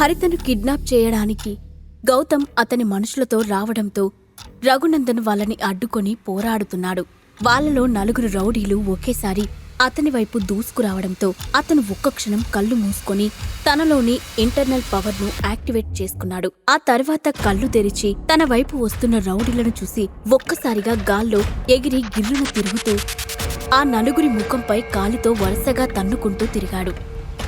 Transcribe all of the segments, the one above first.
హరితను kidnap చేయడానికి గౌతమ్ అతని మనుషులతో రావడంతో రఘునందన్ వాళ్ళని అడ్డుకొని పోరాడుతున్నాడు. వాళ్ళలో నలుగురు రౌడీలు ఒకేసారి అతని వైపు దూసుకురావడంతో అతను ఒక్క క్షణం కళ్ళు మూసుకొని తనలోని ఇంటర్నల్ పవర్ను యాక్టివేట్ చేసుకున్నాడు. ఆ తర్వాత కళ్ళు తెరిచి తన వైపు వస్తున్న రౌడీలను చూసి ఒక్కసారిగా గాల్లో ఎగిరి గిర్రున తిరుగుతూ ఆ నలుగురి ముఖంపై కాలితో వరుసగా తన్నుకుంటూ తిరిగాడు.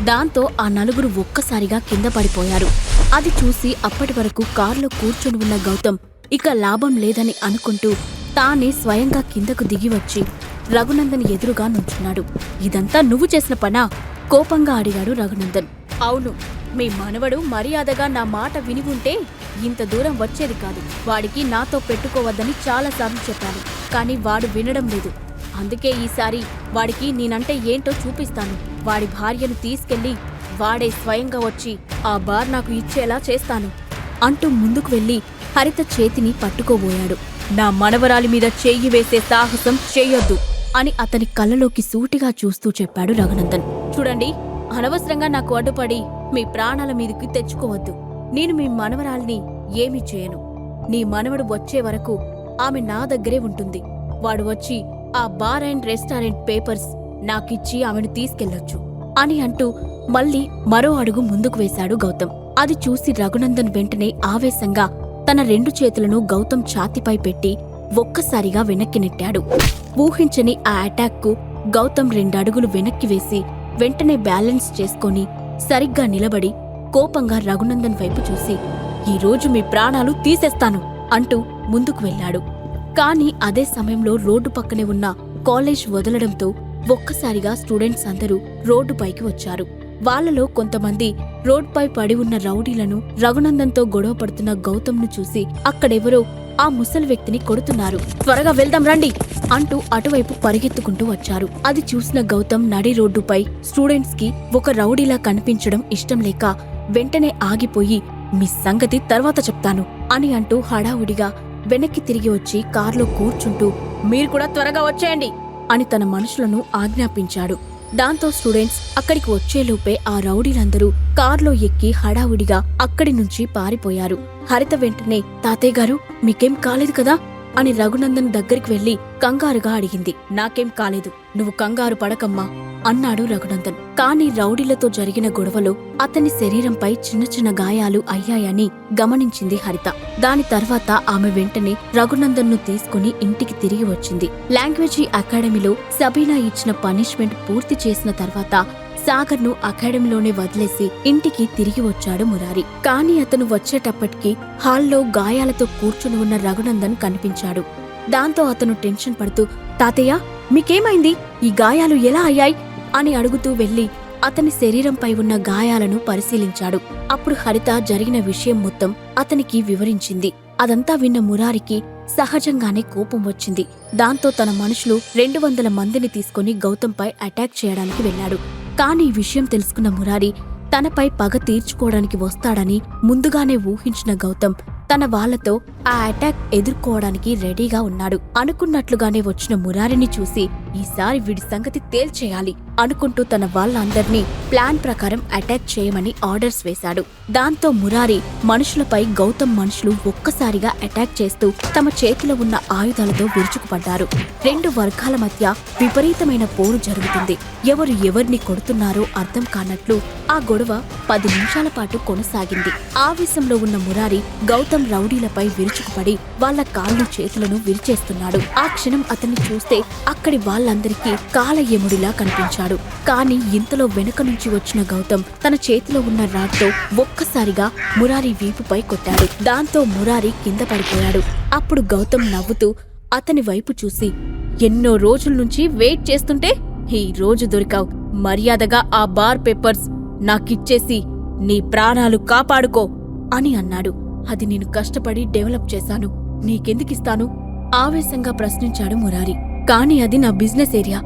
దాంతో ఆ నలుగురు ఒక్కసారిగా కింద పడిపోయారు. అది చూసి అప్పటి వరకు కారులో కూర్చొని ఉన్న గౌతమ్ ఇక లాభం లేదని అనుకుంటూ తానే స్వయంగా కిందకు దిగి వచ్చి రఘునందన్ ఎదురుగా నుంచున్నాడు. ఇదంతా నువ్వు చేసిన పనా? కోపంగా అడిగాడు రఘునందన్. అవును మీ మనవడు మర్యాదగా నా మాట విని ఉంటే ఇంత దూరం వచ్చేది కాదు. వాడికి నాతో పెట్టుకోవద్దని చాలాసార్లు చెప్పాను. కానీ వాడు వినడం లేదు. అందుకే ఈసారి వాడికి నేనంటే ఏంటో చూపిస్తాను. వాడి భార్యను తీసుకెళ్ళి వాడే స్వయంగా వచ్చి ఆ బార్ నాకు ఇచ్చేలా చేస్తాను అంటూ ముందుకు వెళ్ళి హరిత చేతిని పట్టుకోబోయాడు. నా మనవరాలి మీద చెయ్యి వేసే సాహసం చేయొద్దు అని అతని కళ్ళలోకి సూటిగా చూస్తూ చెప్పాడు రఘునందన్. చూడండి అనవసరంగా నాకు అడ్డుపడి మీ ప్రాణాల మీదకి తెచ్చుకోవద్దు. నేను మీ మనవరాల్ని ఏమీ చేయను. నీ మనవడు వచ్చే వరకు ఆమె నా దగ్గరే ఉంటుంది. వాడు వచ్చి ఆ బార్ అండ్ రెస్టారెంట్ పేపర్స్ నాకిచ్చి ఆమెను తీసుకెళ్ళొచ్చు అని అంటూ మళ్ళీ మరో అడుగు ముందుకు వేశాడు గౌతమ్. అది చూసి రఘునందన్ వెంటనే ఆవేశంగా తన రెండు చేతులను గౌతమ్ ఛాతిపై పెట్టి ఒక్కసారిగా వెనక్కి నెట్టాడు. ఊహించని ఆ అటాక్కు గౌతమ్ రెండడుగులు వెనక్కి వేసి వెంటనే బ్యాలెన్స్ చేసుకొని సరిగ్గా నిలబడి కోపంగా రఘునందన్ వైపు చూసి ఈ రోజు మీ ప్రాణాలు తీసేస్తాను అంటూ ముందుకు వెళ్ళాడు. కానీ అదే సమయంలో రోడ్డు పక్కనే ఉన్న కాలేజ్ వదలడంతో ఒక్కసారిగా స్టూడెంట్స్ అందరూ రోడ్డుపైకి వచ్చారు. వాళ్ళలో కొంతమంది రోడ్పై పడి ఉన్న రౌడీలను రఘునందన్తో గొడవ పడుతున్న గౌతమ్ను చూసి అక్కడెవరో ఆ ముసలి వ్యక్తిని కొడుతున్నారు. త్వరగా వెళ్దాం రండి! అంటూ అటువైపు పరిగెత్తుకుంటూ వచ్చారు. అది చూసిన గౌతమ్ నడి రోడ్డుపై స్టూడెంట్స్కి ఒక రౌడీలా కనిపించడం ఇష్టం లేక వెంటనే ఆగిపోయి మీ సంగతి తర్వాత చెప్తాను అని అంటూ హడావుడిగా వెనక్కి తిరిగి వచ్చి కార్లో కూర్చుంటూ మీరు కూడా త్వరగా వచ్చేయండి అని తన మనుషులను ఆజ్ఞాపించాడు. దాంతో స్టూడెంట్స్ అక్కడికి వచ్చేలోపే ఆ రౌడీలందరూ కారులో ఎక్కి హడావుడిగా అక్కడి నుంచి పారిపోయారు. హరిత వెంటనే తాతయ్య గారు మీకేం కాలేదు కదా? అని రఘునందన్ దగ్గరికి వెళ్ళి కంగారుగా అడిగింది. నాకేం కాలేదు. నువ్వు కంగారు పడకమ్మా అన్నాడు రఘునందన్. కాని రౌడీలతో జరిగిన గొడవలో అతని శరీరంపై చిన్న చిన్న గాయాలు అయ్యాయని గమనించింది హరిత. దాని తర్వాత ఆమె వెంటనే రఘునందన్ను తీసుకుని ఇంటికి తిరిగి వచ్చింది. లాంగ్వేజీ అకాడమీలో సబీనా ఇచ్చిన పనిష్మెంట్ పూర్తి చేసిన తర్వాత సాగర్ను అకాడమీలోనే వదిలేసి ఇంటికి తిరిగి వచ్చాడు మురారి. కాని అతను వచ్చేటప్పటికి హాల్లో గాయాలతో కూర్చుని ఉన్న రఘునందన్ కనిపించాడు. దాంతో అతను టెన్షన్ పడుతూ తాతయ్య మీకేమైంది? ఈ గాయాలు ఎలా అయ్యాయి? అని అడుగుతూ వెళ్ళి అతని శరీరంపై ఉన్న గాయాలను పరిశీలించాడు. అప్పుడు హరిత జరిగిన విషయం మొత్తం అతనికి వివరించింది. అదంతా విన్న మురారికి సహజంగానే కోపం వచ్చింది. దాంతో తన మనుషులు రెండు వందల మందిని తీసుకుని గౌతంపై అటాక్ చేయడానికి వెళ్ళాడు కానీ ఈ విషయం తెలుసుకున్న మురారి తనపై పగ తీర్చుకోవడానికి వస్తాడని ముందుగానే ఊహించిన గౌతమ్ తన వాళ్ళతో ఆ అటాక్ ఎదుర్కోవడానికి రెడీగా ఉన్నాడు. అనుకున్నట్లుగానే వచ్చిన మురారిని చూసి ఈసారి వీడి సంగతి తేల్చేయాలి అనుకుంటూ తన వాళ్ళందర్నీ ప్లాన్ ప్రకారం అటాక్ చేయమని ఆర్డర్స్ వేశాడు. దాంతో మురారి మనుషులపై గౌతమ్ మనుషులు ఒక్కసారిగా అటాక్ చేస్తూ తమ చేతిలో ఉన్న ఆయుధాలతో విరుచుకుపడ్డారు. రెండు వర్గాల మధ్య విపరీతమైన పోరు జరుగుతుంది. ఎవరు ఎవరిని కొడుతున్నారో అర్థం కానట్లు ఆ గొడవ పది నిమిషాల పాటు కొనసాగింది. ఆవేశంలో ఉన్న మురారి గౌతమ్ రౌడీలపై విరుచుకుపడి వాళ్ళ కాళ్ళు చేతులను విరిచేస్తున్నాడు. ఆ క్షణం అతన్ని చూస్తే అక్కడి వాళ్ళందరికీ కాలయముడిలా కనిపించాడు. కానీ ఇంతలో వెనుక నుంచి వచ్చిన గౌతమ్ తన చేతిలో ఉన్న రాడ్తో ఒక్కసారిగా మురారి వీపుపై కొట్టాడు. దాంతో మురారి కింద పడిపోయాడు. అప్పుడు గౌతమ్ నవ్వుతూ అతని వైపు చూసి ఎన్నో రోజుల నుంచి వెయిట్ చేస్తుంటే ఈ రోజు దొరికావు. మర్యాదగా ఆ బార్ పేపర్స్ నాకిచ్చేసి నీ ప్రాణాలు కాపాడుకో అని అన్నాడు. అది నేను కష్టపడి డెవలప్ చేశాను. నీకెందుకిస్తాను? ఆవేశంగా ప్రశ్నించాడు మురారి. కానీ అది నా బిజినెస్ ఏరియా.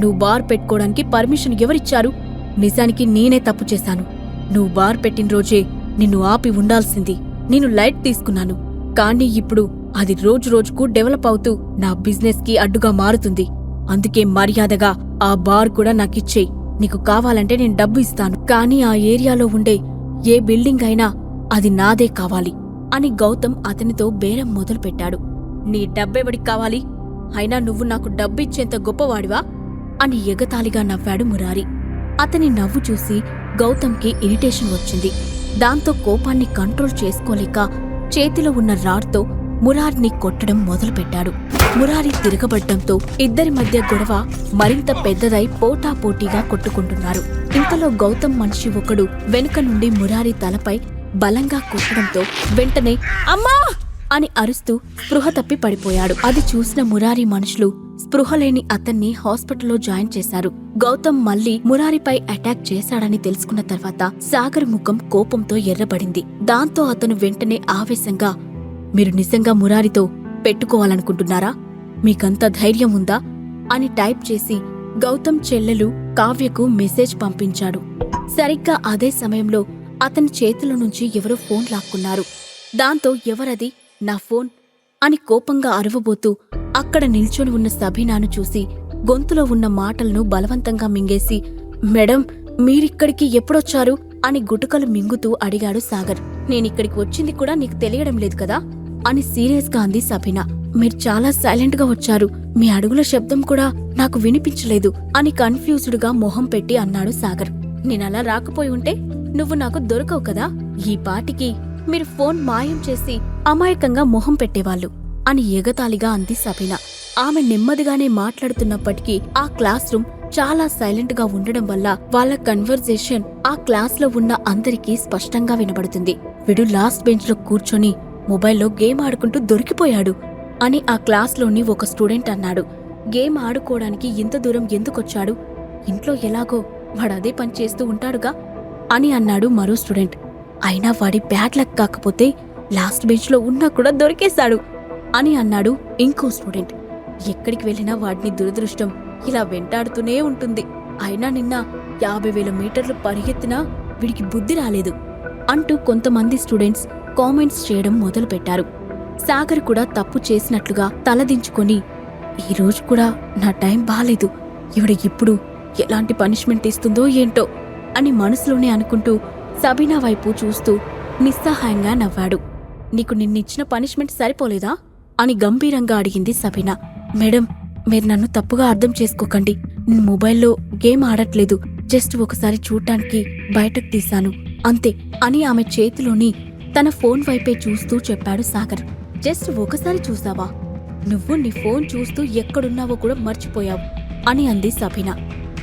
నువ్వు బార్ పెట్టుకోవడానికి పర్మిషన్ ఎవరిచ్చారు? నిజానికి నేనే తప్పు చేశాను. నువ్వు బార్ పెట్టిన రోజే నిన్ను ఆపి ఉండాల్సింది. నేను లైట్ తీసుకున్నాను. కానీ ఇప్పుడు అది రోజు రోజుకు డెవలప్ అవుతూ నా బిజినెస్కి అడ్డుగా మారుతుంది. అందుకే మర్యాదగా ఆ బార్ కూడా నాకిచ్చేయి. నీకు కావాలంటే నేను డబ్బు ఇస్తాను. కానీ ఆ ఏరియాలో ఉండే ఏ బిల్డింగ్ అయినా అది నాదే కావాలి. అని గౌతమ్ అతనితో బేరం మొదలుపెట్టాడు. నీ డబ్బెవడికి కావాలి? అయినా నువ్వు నాకు డబ్బిచ్చేంత గొప్పవాడివా? అని ఎగతాళిగా నవ్వాడు మురారి. అతని నవ్వు చూసి గౌతమ్కి ఇరిటేషన్ వచ్చింది. దాంతో కోపాన్ని కంట్రోల్ చేసుకోలేక చేతిలో ఉన్న రాడ్తో మురారిని కొట్టడం మొదలుపెట్టాడు. మురారి తిరగబడ్డంతో ఇద్దరి మధ్య గొడవ మరింత పెద్దదై పోటాపోటీగా కొట్టుకుంటున్నారు. ఇంతలో గౌతమ్ మనిషి ఒకడు వెనుక నుండి మురారి తలపై బలంగా కొట్టడంతో వెంటనే అమ్మా! అని అరుస్తూ స్పృహ తప్పి పడిపోయాడు. అది చూసిన మురారి మనుషులు స్పృహ లేని అతన్ని హాస్పిటల్లో జాయిన్ చేశారు. గౌతమ్ మళ్ళీ మురారిపై అటాక్ చేశాడని తెలుసుకున్న తర్వాత సాగర్ ముఖం కోపంతో ఎర్రబడింది. దాంతో అతను వెంటనే ఆవేశంగా మీరు నిజంగా మురారితో పెట్టుకోవాలనుకుంటున్నారా? మీకంత ధైర్యం ఉందా? అని టైప్ చేసి గౌతమ్ చెల్లెలు కావ్యకు మెసేజ్ పంపించాడు. సరిగ్గా అదే సమయంలో అతని చేతుల నుంచి ఎవరో ఫోన్ లాక్కున్నారు. దాంతో ఎవరది? నా ఫోన్ అని కోపంగా అరవబోతూ అక్కడ నిల్చొని ఉన్న సబీనాను చూసి గొంతులో ఉన్న మాటలను బలవంతంగా మింగేసి మేడం మీరిక్కడికి ఎప్పుడొచ్చారు? అని గుటుకలు మింగుతూ అడిగాడు సాగర్. నేనిక్కడికి వచ్చింది కూడా నీకు తెలియడం లేదు కదా? అని సీరియస్గా అంది సబీనా. మీరు చాలా సైలెంట్గా వచ్చారు. మీ అడుగుల శబ్దం కూడా నాకు వినిపించలేదు అని కన్ఫ్యూజ్డ్గా మొహం పెట్టి అన్నాడు సాగర్. నేనలా రాకపోయి ఉంటే నువ్వు నాకు దొరకవు కదా? ఈ పాటికి మీరు ఫోన్ మాయం చేసి అమాయకంగా మొహం పెట్టేవాళ్ళు అని ఎగతాళిగా అంది సబీనా. ఆమె నెమ్మదిగానే మాట్లాడుతున్నప్పటికీ ఆ క్లాస్ రూమ్ చాలా సైలెంట్గా ఉండడం వల్ల వాళ్ళ కన్వర్జేషన్ ఆ క్లాస్లో ఉన్న అందరికీ స్పష్టంగా వినబడుతుంది. వీడు లాస్ట్ బెంచ్లో కూర్చొని మొబైల్లో గేమ్ ఆడుకుంటూ దొరికిపోయాడు అని ఆ క్లాస్లోని ఒక స్టూడెంట్ అన్నాడు. గేమ్ ఆడుకోవడానికి ఇంత దూరం ఎందుకొచ్చాడు? ఇంట్లో ఎలాగో వాడు అదే పని చేస్తూ ఉంటాడుగా? అని అన్నాడు మరో స్టూడెంట్. అయినా వాడి బ్యాడ్ లక్ కాకపోతే లాస్ట్ బెంచ్లో ఉన్నా కూడా దొరికేశాడు అని అన్నాడు ఇంకో స్టూడెంట్. ఎక్కడికి వెళ్ళినా వాడిని దురదృష్టం ఇలా వెంటాడుతూనే ఉంటుంది. అయినా నిన్న యాభై వేల మీటర్లు పరిగెత్తినా వీడికి బుద్ధి రాలేదు అంటూ కొంతమంది స్టూడెంట్స్ కామెంట్స్ చేయడం మొదలుపెట్టారు. సాగర్ కూడా తప్పు చేసినట్లుగా తలదించుకొని ఈరోజు కూడా నా టైం బాలేదు. ఇవిడ ఇప్పుడు ఎలాంటి పనిష్మెంట్ ఇస్తుందో ఏంటో అని మనసులోనే అనుకుంటూ సబీనా వైపు చూస్తూ నిస్సహాయంగా నవ్వాడు. నీకు నిన్నిచ్చిన పనిష్మెంట్ సరిపోలేదా? అని గంభీరంగా అడిగింది సబీనా. మేడం మీరు నన్ను తప్పుగా అర్థం చేసుకోకండి. నేను మొబైల్లో గేమ్ ఆడట్లేదు. జస్ట్ ఒకసారి చూడటానికి బయటకు తీశాను. అంతే అని ఆమె చేతిలోని తన ఫోన్ వైపే చూస్తూ చెప్పాడు సాగర్. జస్ట్ ఒకసారి చూసావా? నువ్వు నీ ఫోన్ చూస్తూ ఎక్కడున్నావో కూడా మర్చిపోయావు అని అంది సబీనా.